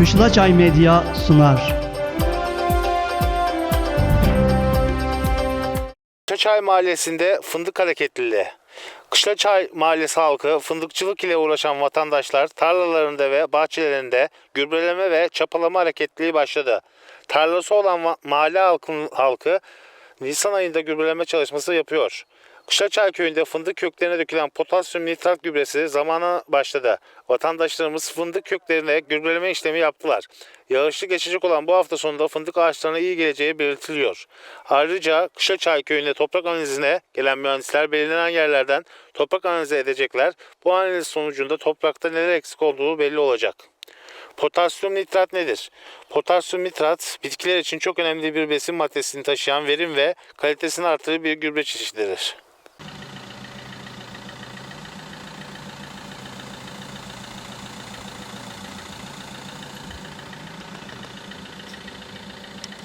Kışlaçay Medya sunar. Kışlaçay Mahallesi'nde fındık hareketliliği. Kışlaçay Mahallesi halkı fındıkçılık ile uğraşan vatandaşlar tarlalarında ve bahçelerinde gübreleme ve çapalama hareketliliği başladı. Tarlası olan mahalle halkı Nisan ayında gübreleme çalışması yapıyor. Kışlaçay köyünde fındık köklerine dökülen potasyum nitrat gübresi zamana başladı. Vatandaşlarımız fındık köklerine gübreleme işlemi yaptılar. Yağışlı geçecek olan bu hafta sonunda fındık ağaçlarına iyi geleceği belirtiliyor. Ayrıca Kışlaçay köyünde toprak analizine gelen mühendisler belirlenen yerlerden toprak analizi edecekler. Bu analiz sonucunda toprakta neler eksik olduğu belli olacak. Potasyum nitrat nedir? Potasyum nitrat bitkiler için çok önemli bir besin maddesini taşıyan verim ve kalitesini artırır bir gübre çeşididir.